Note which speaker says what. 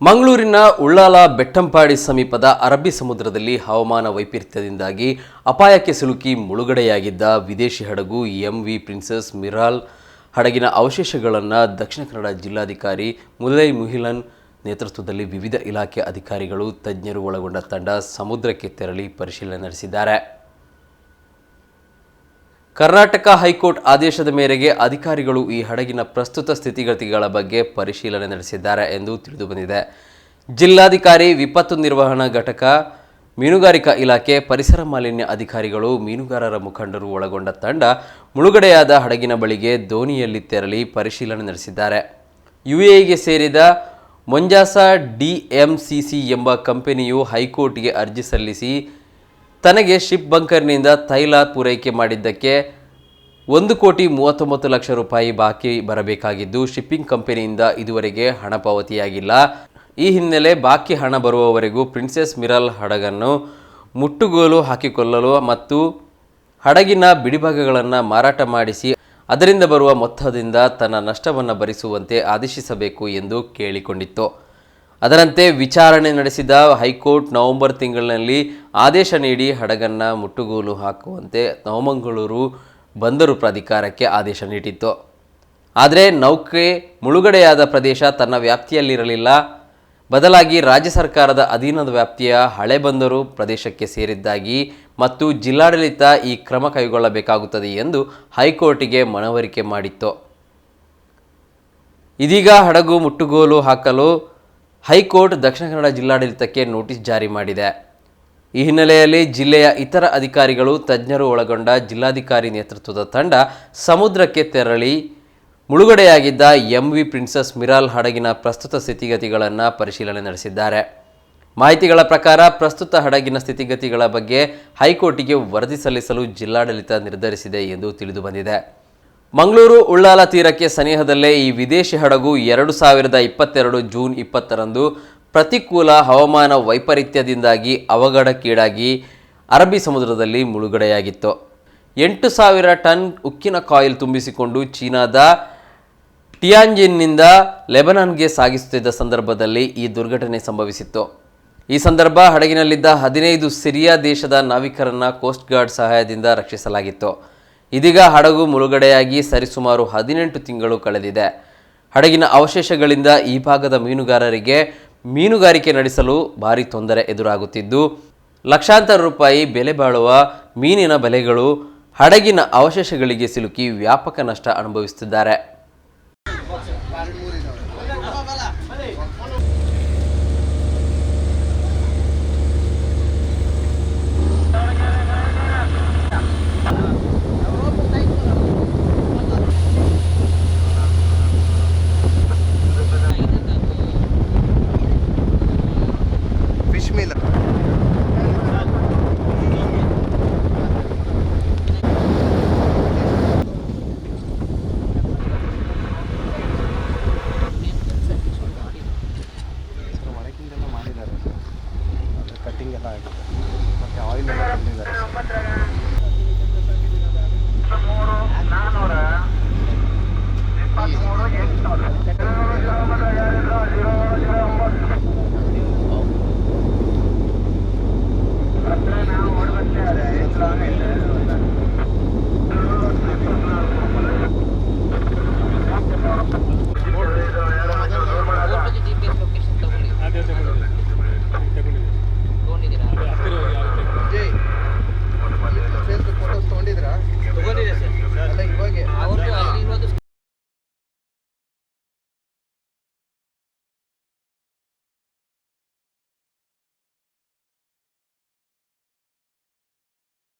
Speaker 1: ಮಂಗಳೂರಿನ ಉಳ್ಳಾಲ ಬೆಟ್ಟಂಪಾಡಿ ಸಮೀಪದ ಅರಬ್ಬಿ ಸಮುದ್ರದಲ್ಲಿ ಹವಾಮಾನ ವೈಪರೀತ್ಯದಿಂದಾಗಿ ಅಪಾಯಕ್ಕೆ ಸಿಲುಕಿ ಮುಳುಗಡೆಯಾಗಿದ್ದ ವಿದೇಶಿ ಹಡಗು ಎಂ ವಿ ಪ್ರಿನ್ಸೆಸ್ ಮಿರಾಲ್ ಹಡಗಿನ ಅವಶೇಷಗಳನ್ನು ದಕ್ಷಿಣ ಕನ್ನಡ ಜಿಲ್ಲಾಧಿಕಾರಿ ಮುಲೈ ಮುಹಿಲನ್ ನೇತೃತ್ವದಲ್ಲಿ ವಿವಿಧ ಇಲಾಖೆ ಅಧಿಕಾರಿಗಳು ತಜ್ಞರು ಒಳಗೊಂಡ ತಂಡ ಸಮುದ್ರಕ್ಕೆ ತೆರಳಿ ಪರಿಶೀಲನೆ ನಡೆಸಿದ್ದಾರೆ. ಕರ್ನಾಟಕ ಹೈಕೋರ್ಟ್ ಆದೇಶದ ಮೇರೆಗೆ ಅಧಿಕಾರಿಗಳು ಈ ಹಡಗಿನ ಪ್ರಸ್ತುತ ಸ್ಥಿತಿಗತಿಗಳ ಬಗ್ಗೆ ಪರಿಶೀಲನೆ ನಡೆಸಿದ್ದಾರೆ ಎಂದು ತಿಳಿದುಬಂದಿದೆ. ಜಿಲ್ಲಾಧಿಕಾರಿ ವಿಪತ್ತು ನಿರ್ವಹಣಾ ಘಟಕ, ಮೀನುಗಾರಿಕಾ ಇಲಾಖೆ, ಪರಿಸರ ಮಾಲಿನ್ಯ ಅಧಿಕಾರಿಗಳು, ಮೀನುಗಾರರ ಮುಖಂಡರು ಒಳಗೊಂಡ ತಂಡ ಮುಳುಗಡೆಯಾದ ಹಡಗಿನ ಬಳಿಗೆ ದೋಣಿಯಲ್ಲಿ ತೆರಳಿ ಪರಿಶೀಲನೆ ನಡೆಸಿದ್ದಾರೆ. ಯುಎಇಗೆ ಸೇರಿದ ಮೊಂಜಾಸ ಡಿಎಂಸಿಸಿ ಎಂಬ ಕಂಪನಿಯು ಹೈಕೋರ್ಟ್ಗೆ ಅರ್ಜಿ ಸಲ್ಲಿಸಿ ತನಗೆ ಶಿಪ್ ಬಂಕರ್ನಿಂದ ತೈಲ ಪೂರೈಕೆ ಮಾಡಿದ್ದಕ್ಕೆ ಒಂದು ಕೋಟಿ ಮೂವತ್ತೊಂಬತ್ತು ಲಕ್ಷ ರೂಪಾಯಿ ಬಾಕಿ ಬರಬೇಕಾಗಿದ್ದು, ಶಿಪ್ಪಿಂಗ್ ಕಂಪನಿಯಿಂದ ಇದುವರೆಗೆ ಹಣ ಪಾವತಿಯಾಗಿಲ್ಲ. ಈ ಹಿನ್ನೆಲೆ ಬಾಕಿ ಹಣ ಬರುವವರೆಗೂ ಪ್ರಿನ್ಸೆಸ್ ಮಿರಲ್ ಹಡಗನ್ನು ಮುಟ್ಟುಗೋಲು ಹಾಕಿಕೊಳ್ಳಲು ಮತ್ತು ಹಡಗಿನ ಬಿಡಿಭಾಗಗಳನ್ನು ಮಾರಾಟ ಮಾಡಿಸಿ, ಅದರಿಂದ ಬರುವ ಮೊತ್ತದಿಂದ ತನ್ನ ನಷ್ಟವನ್ನು ಭರಿಸುವಂತೆ ಆದೇಶಿಸಬೇಕು ಎಂದು ಕೇಳಿಕೊಂಡಿತ್ತು. ಅದರಂತೆ ವಿಚಾರಣೆ ನಡೆಸಿದ ಹೈಕೋರ್ಟ್ ನವೆಂಬರ್ ತಿಂಗಳಿನಲ್ಲಿ ಆದೇಶ ನೀಡಿ ಹಡಗನ್ನು ಮುಟ್ಟುಗೋಲು ಹಾಕುವಂತೆ ನವಮಂಗಳೂರು ಬಂದರು ಪ್ರಾಧಿಕಾರಕ್ಕೆ ಆದೇಶ ನೀಡಿತ್ತು. ಆದರೆ ನೌಕೆ ಮುಳುಗಡೆಯಾದ ಪ್ರದೇಶ ತನ್ನ ವ್ಯಾಪ್ತಿಯಲ್ಲಿರಲಿಲ್ಲ. ಬದಲಾಗಿ ರಾಜ್ಯ ಸರ್ಕಾರದ ಅಧೀನದ ವ್ಯಾಪ್ತಿಯ ಹಳೆ ಬಂದರು ಪ್ರದೇಶಕ್ಕೆ ಸೇರಿದ್ದಾಗಿ ಮತ್ತು ಜಿಲ್ಲಾಡಳಿತ ಈ ಕ್ರಮ ಕೈಗೊಳ್ಳಬೇಕಾಗುತ್ತದೆ ಎಂದು ಹೈಕೋರ್ಟಿಗೆ ಮನವರಿಕೆ ಮಾಡಿತ್ತು. ಇದೀಗ ಹಡಗು ಮುಟ್ಟುಗೋಲು ಹಾಕಲು ಹೈಕೋರ್ಟ್ ದಕ್ಷಿಣ ಕನ್ನಡ ಜಿಲ್ಲಾಡಳಿತಕ್ಕೆ ನೋಟಿಸ್ ಜಾರಿ ಮಾಡಿದೆ. ಈ ಹಿನ್ನೆಲೆಯಲ್ಲಿ ಜಿಲ್ಲೆಯ ಇತರ ಅಧಿಕಾರಿಗಳು ತಜ್ಞರು ಒಳಗೊಂಡ ಜಿಲ್ಲಾಧಿಕಾರಿ ನೇತೃತ್ವದ ತಂಡ ಸಮುದ್ರಕ್ಕೆ ತೆರಳಿ ಮುಳುಗಡೆಯಾಗಿದ್ದ ಎಂ ವಿ ಪ್ರಿನ್ಸಸ್ ಮಿರಾಲ್ ಹಡಗಿನ ಪ್ರಸ್ತುತ ಸ್ಥಿತಿಗತಿಗಳನ್ನು ಪರಿಶೀಲನೆ ನಡೆಸಿದ್ದಾರೆ. ಮಾಹಿತಿಗಳ ಪ್ರಕಾರ ಪ್ರಸ್ತುತ ಹಡಗಿನ ಸ್ಥಿತಿಗತಿಗಳ ಬಗ್ಗೆ ಹೈಕೋರ್ಟಿಗೆ ವರದಿ ಸಲ್ಲಿಸಲು ಜಿಲ್ಲಾಡಳಿತ ನಿರ್ಧರಿಸಿದೆ ಎಂದು ತಿಳಿದುಬಂದಿದೆ ಮಂಗಳೂರು ಉಳ್ಳಾಲ ತೀರಕ್ಕೆ ಸನಿಹದಲ್ಲೇ ಈ ವಿದೇಶಿ ಹಡಗು ಎರಡು ಸಾವಿರದ ಇಪ್ಪತ್ತೆರಡು ಜೂನ್ ಇಪ್ಪತ್ತರಂದು ಪ್ರತಿಕೂಲ ಹವಾಮಾನ ವೈಪರೀತ್ಯದಿಂದಾಗಿ ಅವಘಡಕ್ಕೀಡಾಗಿ ಅರಬ್ಬಿ ಸಮುದ್ರದಲ್ಲಿ ಮುಳುಗಡೆಯಾಗಿತ್ತು. ಎಂಟು ಸಾವಿರ ಟನ್ ಉಕ್ಕಿನ ಕಾಯಿಲ್ ತುಂಬಿಸಿಕೊಂಡು ಚೀನಾದ ಟಿಯಾಂಜಿನ್ನಿಂದ ಲೆಬನಾನ್ಗೆ ಸಾಗಿಸುತ್ತಿದ್ದ ಸಂದರ್ಭದಲ್ಲಿ ಈ ದುರ್ಘಟನೆ ಸಂಭವಿಸಿತ್ತು. ಈ ಸಂದರ್ಭ ಹಡಗಿನಲ್ಲಿದ್ದ ಹದಿನೈದು ಸಿರಿಯಾ ದೇಶದ ನಾವಿಕರನ್ನು ಕೋಸ್ಟ್ ಗಾರ್ಡ್ ಸಹಾಯದಿಂದ ರಕ್ಷಿಸಲಾಗಿತ್ತು. ಇದೀಗ ಹಡಗು ಮುಳುಗಡೆಯಾಗಿ ಸರಿಸುಮಾರು ಹದಿನೆಂಟು ತಿಂಗಳು ಕಳೆದಿದೆ. ಹಡಗಿನ ಅವಶೇಷಗಳಿಂದ ಈ ಭಾಗದ ಮೀನುಗಾರರಿಗೆ ಮೀನುಗಾರಿಕೆ ನಡೆಸಲು ಭಾರಿ ತೊಂದರೆ ಎದುರಾಗುತ್ತಿದ್ದು, ಲಕ್ಷಾಂತರ ರೂಪಾಯಿ ಬೆಲೆ ಬಾಳುವ ಮೀನಿನ ಬೆಲೆಗಳು ಹಡಗಿನ ಅವಶೇಷಗಳಿಗೆ ಸಿಲುಕಿ ವ್ಯಾಪಕ ನಷ್ಟ ಅನುಭವಿಸುತ್ತಿದ್ದಾರೆ.
Speaker 2: ಕಟ್ಟಿಂಗ್ ಎಲ್ಲ ಆಗಿದೆ ಮತ್ತೆ ಆಯಿಲ್ ಎಲ್ಲ ತಂದಿದ್ದಾರೆ